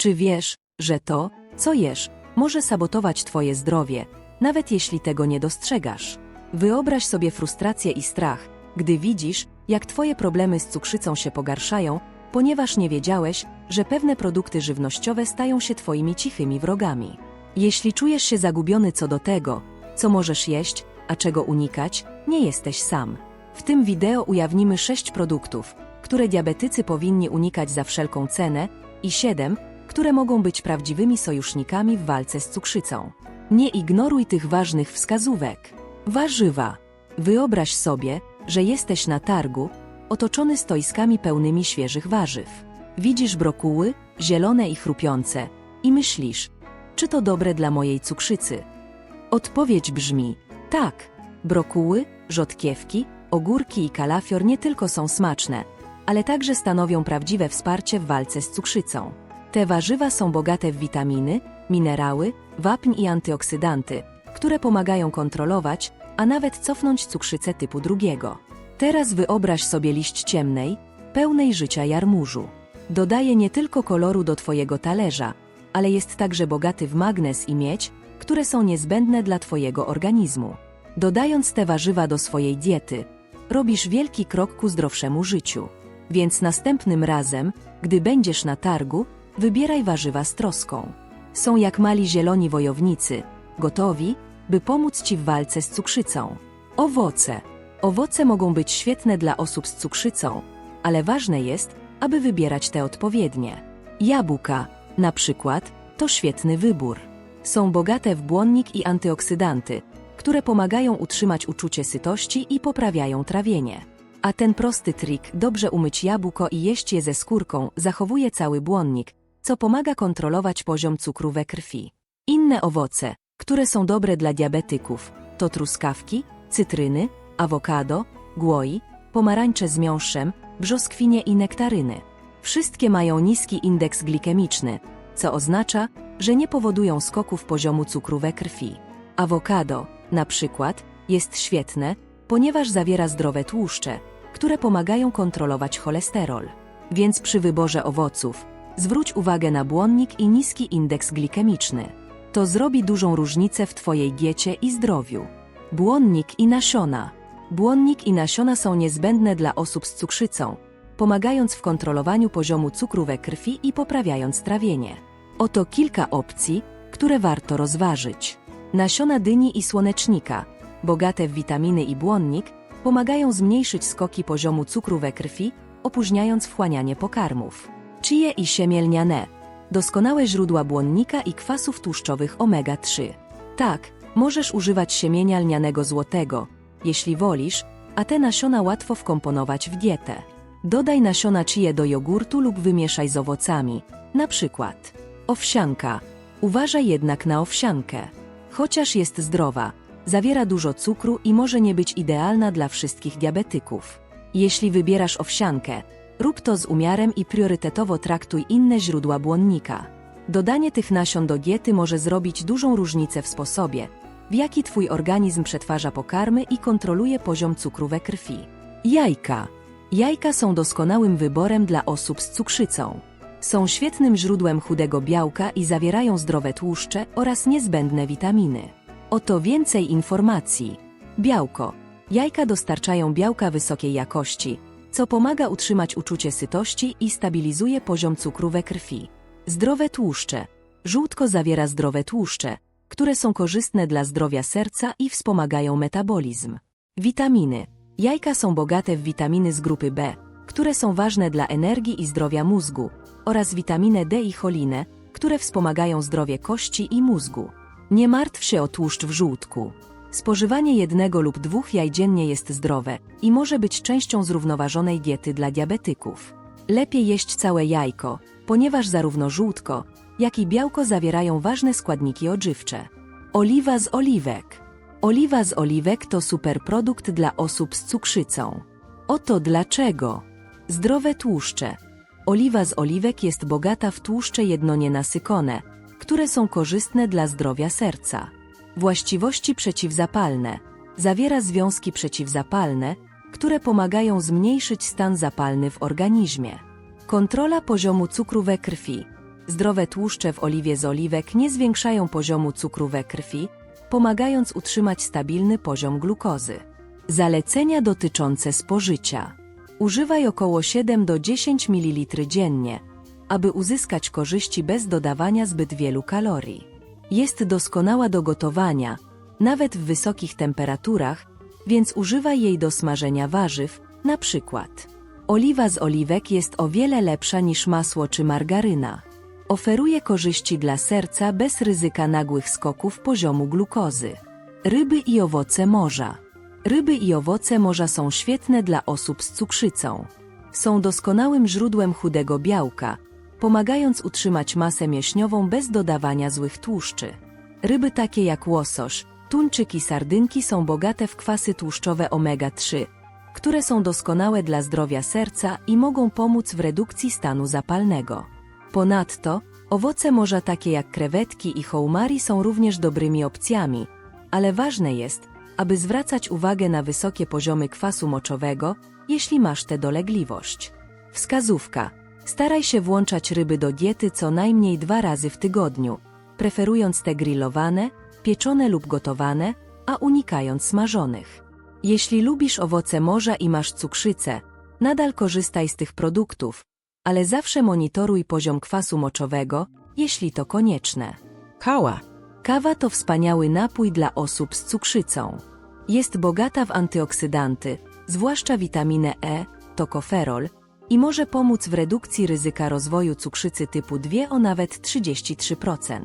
Czy wiesz, że to, co jesz, może sabotować Twoje zdrowie, nawet jeśli tego nie dostrzegasz? Wyobraź sobie frustrację i strach, gdy widzisz, jak Twoje problemy z cukrzycą się pogarszają, ponieważ nie wiedziałeś, że pewne produkty żywnościowe stają się Twoimi cichymi wrogami. Jeśli czujesz się zagubiony co do tego, co możesz jeść, a czego unikać, nie jesteś sam. W tym wideo ujawnimy 6 produktów, które diabetycy powinni unikać za wszelką cenę i 7, które mogą być prawdziwymi sojusznikami w walce z cukrzycą. Nie ignoruj tych ważnych wskazówek. Warzywa. Wyobraź sobie, że jesteś na targu, otoczony stoiskami pełnymi świeżych warzyw. Widzisz brokuły, zielone i chrupiące, i myślisz, czy to dobre dla mojej cukrzycy? Odpowiedź brzmi: tak. Brokuły, rzodkiewki, ogórki i kalafior nie tylko są smaczne, ale także stanowią prawdziwe wsparcie w walce z cukrzycą. Te warzywa są bogate w witaminy, minerały, wapń i antyoksydanty, które pomagają kontrolować, a nawet cofnąć cukrzycę typu drugiego. Teraz wyobraź sobie liść ciemnej, pełnej życia jarmużu. Dodaje nie tylko koloru do Twojego talerza, ale jest także bogaty w magnez i miedź, które są niezbędne dla Twojego organizmu. Dodając te warzywa do swojej diety, robisz wielki krok ku zdrowszemu życiu. Więc następnym razem, gdy będziesz na targu, wybieraj warzywa z troską. Są jak mali zieloni wojownicy, gotowi, by pomóc Ci w walce z cukrzycą. Owoce. Owoce mogą być świetne dla osób z cukrzycą, ale ważne jest, aby wybierać te odpowiednie. Jabłka, na przykład, to świetny wybór. Są bogate w błonnik i antyoksydanty, które pomagają utrzymać uczucie sytości i poprawiają trawienie. A ten prosty trik, dobrze umyć jabłko i jeść je ze skórką, zachowuje cały błonnik, co pomaga kontrolować poziom cukru we krwi. Inne owoce, które są dobre dla diabetyków, to truskawki, cytryny, awokado, głoi, pomarańcze z miąższem, brzoskwinie i nektaryny. Wszystkie mają niski indeks glikemiczny, co oznacza, że nie powodują skoków poziomu cukru we krwi. Awokado, na przykład, jest świetne, ponieważ zawiera zdrowe tłuszcze, które pomagają kontrolować cholesterol. Więc przy wyborze owoców zwróć uwagę na błonnik i niski indeks glikemiczny. To zrobi dużą różnicę w Twojej diecie i zdrowiu. Błonnik i nasiona. Błonnik i nasiona są niezbędne dla osób z cukrzycą, pomagając w kontrolowaniu poziomu cukru we krwi i poprawiając trawienie. Oto kilka opcji, które warto rozważyć. Nasiona dyni i słonecznika, bogate w witaminy i błonnik, pomagają zmniejszyć skoki poziomu cukru we krwi, opóźniając wchłanianie pokarmów. Chie i siemię lniane, doskonałe źródła błonnika i kwasów tłuszczowych omega-3. Tak, możesz używać siemienia lnianego złotego, jeśli wolisz, a te nasiona łatwo wkomponować w dietę. Dodaj nasiona chie do jogurtu lub wymieszaj z owocami, na przykład owsianka. Uważaj jednak na owsiankę. Chociaż jest zdrowa, zawiera dużo cukru i może nie być idealna dla wszystkich diabetyków. Jeśli wybierasz owsiankę, rób to z umiarem i priorytetowo traktuj inne źródła błonnika. Dodanie tych nasion do diety może zrobić dużą różnicę w sposobie, w jaki Twój organizm przetwarza pokarmy i kontroluje poziom cukru we krwi. Jajka. Jajka są doskonałym wyborem dla osób z cukrzycą. Są świetnym źródłem chudego białka i zawierają zdrowe tłuszcze oraz niezbędne witaminy. Oto więcej informacji. Białko. Jajka dostarczają białka wysokiej jakości, co pomaga utrzymać uczucie sytości i stabilizuje poziom cukru we krwi. Zdrowe tłuszcze. Żółtko zawiera zdrowe tłuszcze, które są korzystne dla zdrowia serca i wspomagają metabolizm. Witaminy. Jajka są bogate w witaminy z grupy B, które są ważne dla energii i zdrowia mózgu, oraz witaminę D i cholinę, które wspomagają zdrowie kości i mózgu. Nie martw się o tłuszcz w żółtku. Spożywanie jednego lub dwóch jaj dziennie jest zdrowe i może być częścią zrównoważonej diety dla diabetyków. Lepiej jeść całe jajko, ponieważ zarówno żółtko, jak i białko zawierają ważne składniki odżywcze. Oliwa z oliwek. Oliwa z oliwek to superprodukt dla osób z cukrzycą. Oto dlaczego. Zdrowe tłuszcze. Oliwa z oliwek jest bogata w tłuszcze jednonienasycone, które są korzystne dla zdrowia serca. Właściwości przeciwzapalne. Zawiera związki przeciwzapalne, które pomagają zmniejszyć stan zapalny w organizmie. Kontrola poziomu cukru we krwi. Zdrowe tłuszcze w oliwie z oliwek nie zwiększają poziomu cukru we krwi, pomagając utrzymać stabilny poziom glukozy. Zalecenia dotyczące spożycia. Używaj około 7 do 10 ml dziennie, aby uzyskać korzyści bez dodawania zbyt wielu kalorii. Jest doskonała do gotowania, nawet w wysokich temperaturach, więc używaj jej do smażenia warzyw, na przykład. Oliwa z oliwek jest o wiele lepsza niż masło czy margaryna. Oferuje korzyści dla serca bez ryzyka nagłych skoków poziomu glukozy. Ryby i owoce morza. Ryby i owoce morza są świetne dla osób z cukrzycą. Są doskonałym źródłem chudego białka, pomagając utrzymać masę mięśniową bez dodawania złych tłuszczy. Ryby takie jak łosoś, i sardynki są bogate w kwasy tłuszczowe omega-3, które są doskonałe dla zdrowia serca i mogą pomóc w redukcji stanu zapalnego. Ponadto, owoce morza takie jak krewetki i hołmari są również dobrymi opcjami, ale ważne jest, aby zwracać uwagę na wysokie poziomy kwasu moczowego, jeśli masz tę dolegliwość. Wskazówka. Staraj się włączać ryby do diety co najmniej dwa razy w tygodniu, preferując te grillowane, pieczone lub gotowane, a unikając smażonych. Jeśli lubisz owoce morza i masz cukrzycę, nadal korzystaj z tych produktów, ale zawsze monitoruj poziom kwasu moczowego, jeśli to konieczne. Kała. Kawa to wspaniały napój dla osób z cukrzycą. Jest bogata w antyoksydanty, zwłaszcza witaminę E, tokoferol, i może pomóc w redukcji ryzyka rozwoju cukrzycy typu 2 o nawet 33%.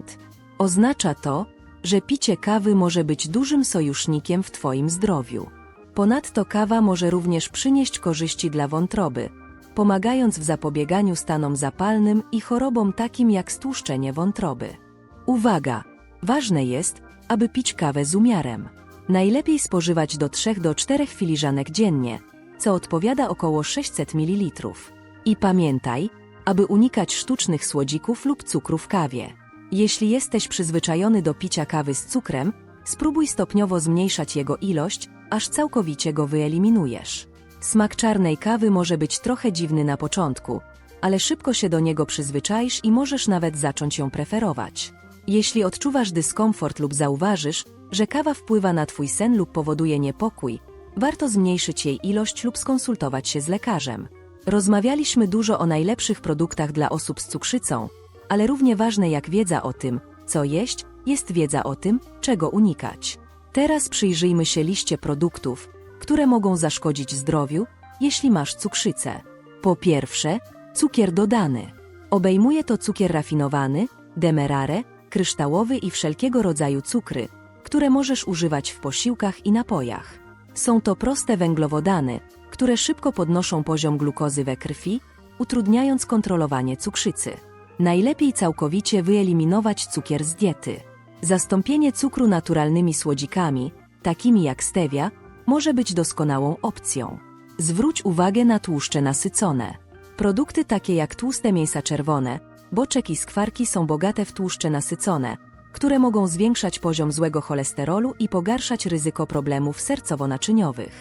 Oznacza to, że picie kawy może być dużym sojusznikiem w Twoim zdrowiu. Ponadto kawa może również przynieść korzyści dla wątroby, pomagając w zapobieganiu stanom zapalnym i chorobom takim jak stłuszczenie wątroby. Uwaga! Ważne jest, aby pić kawę z umiarem. Najlepiej spożywać do 3 do 4 filiżanek dziennie, co odpowiada około 600 ml. I pamiętaj, aby unikać sztucznych słodzików lub cukru w kawie. Jeśli jesteś przyzwyczajony do picia kawy z cukrem, spróbuj stopniowo zmniejszać jego ilość, aż całkowicie go wyeliminujesz. Smak czarnej kawy może być trochę dziwny na początku, ale szybko się do niego przyzwyczaisz i możesz nawet zacząć ją preferować. Jeśli odczuwasz dyskomfort lub zauważysz, że kawa wpływa na Twój sen lub powoduje niepokój, warto zmniejszyć jej ilość lub skonsultować się z lekarzem. Rozmawialiśmy dużo o najlepszych produktach dla osób z cukrzycą, ale równie ważne jak wiedza o tym, co jeść, jest wiedza o tym, czego unikać. Teraz przyjrzyjmy się liście produktów, które mogą zaszkodzić zdrowiu, jeśli masz cukrzycę. Po pierwsze, cukier dodany. Obejmuje to cukier rafinowany, demerare, kryształowy i wszelkiego rodzaju cukry, które możesz używać w posiłkach i napojach. Są to proste węglowodany, które szybko podnoszą poziom glukozy we krwi, utrudniając kontrolowanie cukrzycy. Najlepiej całkowicie wyeliminować cukier z diety. Zastąpienie cukru naturalnymi słodzikami, takimi jak stevia, może być doskonałą opcją. Zwróć uwagę na tłuszcze nasycone. Produkty takie jak tłuste mięsa czerwone, boczek i skwarki są bogate w tłuszcze nasycone, które mogą zwiększać poziom złego cholesterolu i pogarszać ryzyko problemów sercowo-naczyniowych.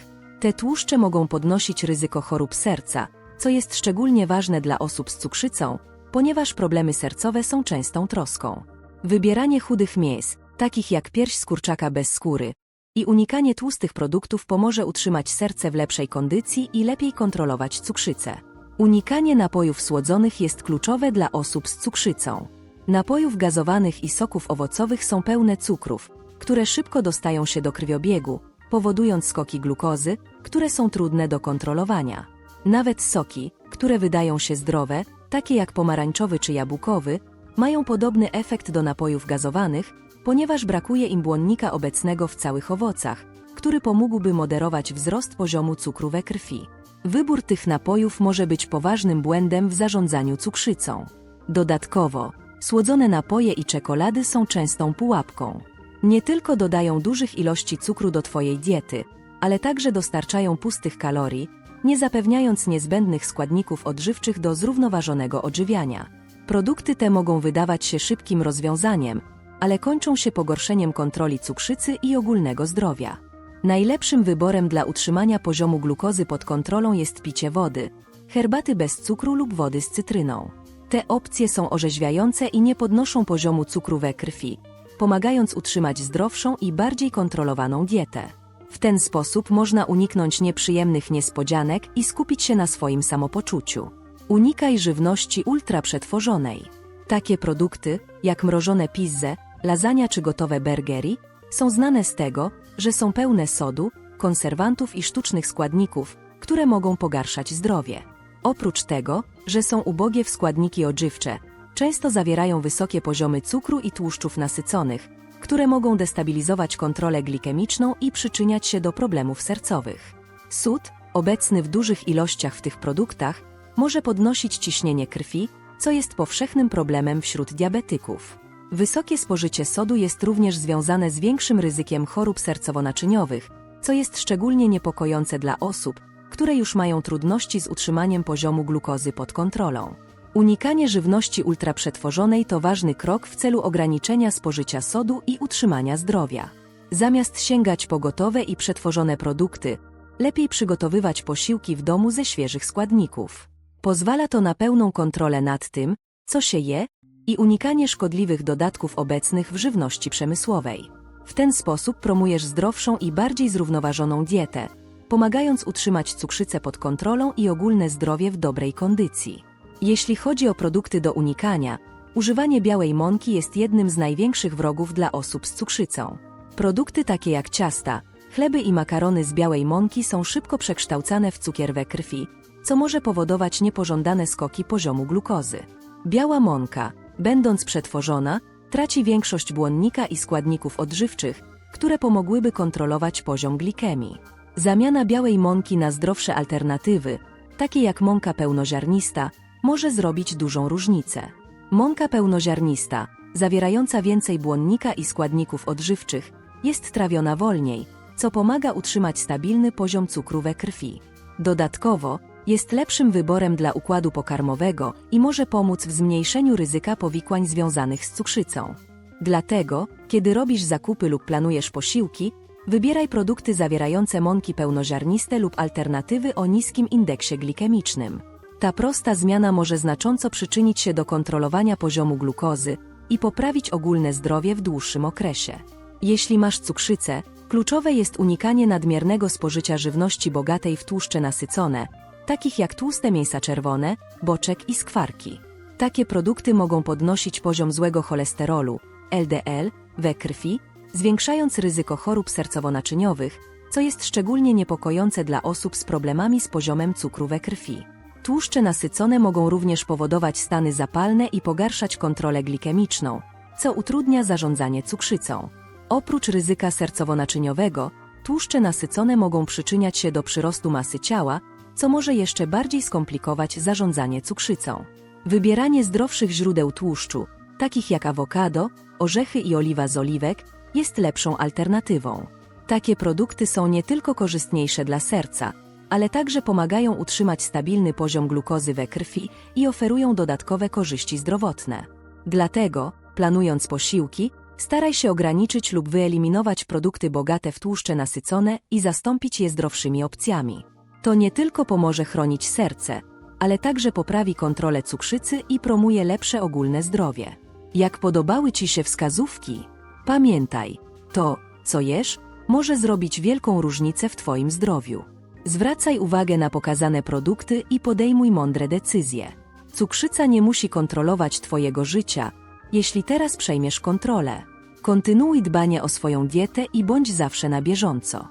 Te tłuszcze mogą podnosić ryzyko chorób serca, co jest szczególnie ważne dla osób z cukrzycą, ponieważ problemy sercowe są częstą troską. Wybieranie chudych mięs, takich jak pierś z kurczaka bez skóry, i unikanie tłustych produktów pomoże utrzymać serce w lepszej kondycji i lepiej kontrolować cukrzycę. Unikanie napojów słodzonych jest kluczowe dla osób z cukrzycą. Napojów gazowanych i soków owocowych są pełne cukrów, które szybko dostają się do krwiobiegu, powodując skoki glukozy, które są trudne do kontrolowania. Nawet soki, które wydają się zdrowe, takie jak pomarańczowy czy jabłkowy, mają podobny efekt do napojów gazowanych, ponieważ brakuje im błonnika obecnego w całych owocach, który pomógłby moderować wzrost poziomu cukru we krwi. Wybór tych napojów może być poważnym błędem w zarządzaniu cukrzycą. Dodatkowo, słodzone napoje i czekolady są częstą pułapką. Nie tylko dodają dużych ilości cukru do Twojej diety, ale także dostarczają pustych kalorii, nie zapewniając niezbędnych składników odżywczych do zrównoważonego odżywiania. Produkty te mogą wydawać się szybkim rozwiązaniem, ale kończą się pogorszeniem kontroli cukrzycy i ogólnego zdrowia. Najlepszym wyborem dla utrzymania poziomu glukozy pod kontrolą jest picie wody, herbaty bez cukru lub wody z cytryną. Te opcje są orzeźwiające i nie podnoszą poziomu cukru we krwi, pomagając utrzymać zdrowszą i bardziej kontrolowaną dietę. W ten sposób można uniknąć nieprzyjemnych niespodzianek i skupić się na swoim samopoczuciu. Unikaj żywności ultraprzetworzonej. Takie produkty, jak mrożone pizze, lasagna czy gotowe burgery, są znane z tego, że są pełne sodu, konserwantów i sztucznych składników, które mogą pogarszać zdrowie. Oprócz tego, że są ubogie w składniki odżywcze, często zawierają wysokie poziomy cukru i tłuszczów nasyconych, które mogą destabilizować kontrolę glikemiczną i przyczyniać się do problemów sercowych. Sód, obecny w dużych ilościach w tych produktach, może podnosić ciśnienie krwi, co jest powszechnym problemem wśród diabetyków. Wysokie spożycie sodu jest również związane z większym ryzykiem chorób sercowo-naczyniowych, co jest szczególnie niepokojące dla osób, które już mają trudności z utrzymaniem poziomu glukozy pod kontrolą. Unikanie żywności ultraprzetworzonej to ważny krok w celu ograniczenia spożycia sodu i utrzymania zdrowia. Zamiast sięgać po gotowe i przetworzone produkty, lepiej przygotowywać posiłki w domu ze świeżych składników. Pozwala to na pełną kontrolę nad tym, co się je i unikanie szkodliwych dodatków obecnych w żywności przemysłowej. W ten sposób promujesz zdrowszą i bardziej zrównoważoną dietę, pomagając utrzymać cukrzycę pod kontrolą i ogólne zdrowie w dobrej kondycji. Jeśli chodzi o produkty do unikania, używanie białej mąki jest jednym z największych wrogów dla osób z cukrzycą. Produkty takie jak ciasta, chleby i makarony z białej mąki są szybko przekształcane w cukier we krwi, co może powodować niepożądane skoki poziomu glukozy. Biała mąka, będąc przetworzona, traci większość błonnika i składników odżywczych, które pomogłyby kontrolować poziom glikemii. Zamiana białej mąki na zdrowsze alternatywy, takie jak mąka pełnoziarnista, może zrobić dużą różnicę. Mąka pełnoziarnista, zawierająca więcej błonnika i składników odżywczych, jest trawiona wolniej, co pomaga utrzymać stabilny poziom cukru we krwi. Dodatkowo, jest lepszym wyborem dla układu pokarmowego i może pomóc w zmniejszeniu ryzyka powikłań związanych z cukrzycą. Dlatego, kiedy robisz zakupy lub planujesz posiłki, wybieraj produkty zawierające mąki pełnoziarniste lub alternatywy o niskim indeksie glikemicznym. Ta prosta zmiana może znacząco przyczynić się do kontrolowania poziomu glukozy i poprawić ogólne zdrowie w dłuższym okresie. Jeśli masz cukrzycę, kluczowe jest unikanie nadmiernego spożycia żywności bogatej w tłuszcze nasycone, takich jak tłuste mięsa czerwone, boczek i skwarki. Takie produkty mogą podnosić poziom złego cholesterolu, LDL, we krwi, zwiększając ryzyko chorób sercowo-naczyniowych, co jest szczególnie niepokojące dla osób z problemami z poziomem cukru we krwi. Tłuszcze nasycone mogą również powodować stany zapalne i pogarszać kontrolę glikemiczną, co utrudnia zarządzanie cukrzycą. Oprócz ryzyka sercowo-naczyniowego, tłuszcze nasycone mogą przyczyniać się do przyrostu masy ciała, co może jeszcze bardziej skomplikować zarządzanie cukrzycą. Wybieranie zdrowszych źródeł tłuszczu, takich jak awokado, orzechy i oliwa z oliwek, jest lepszą alternatywą. Takie produkty są nie tylko korzystniejsze dla serca, ale także pomagają utrzymać stabilny poziom glukozy we krwi i oferują dodatkowe korzyści zdrowotne. Dlatego, planując posiłki, staraj się ograniczyć lub wyeliminować produkty bogate w tłuszcze nasycone i zastąpić je zdrowszymi opcjami. To nie tylko pomoże chronić serce, ale także poprawi kontrolę cukrzycy i promuje lepsze ogólne zdrowie. Jak podobały Ci się wskazówki? Pamiętaj, to, co jesz, może zrobić wielką różnicę w Twoim zdrowiu. Zwracaj uwagę na pokazane produkty i podejmuj mądre decyzje. Cukrzyca nie musi kontrolować Twojego życia, jeśli teraz przejmiesz kontrolę. Kontynuuj dbanie o swoją dietę i bądź zawsze na bieżąco.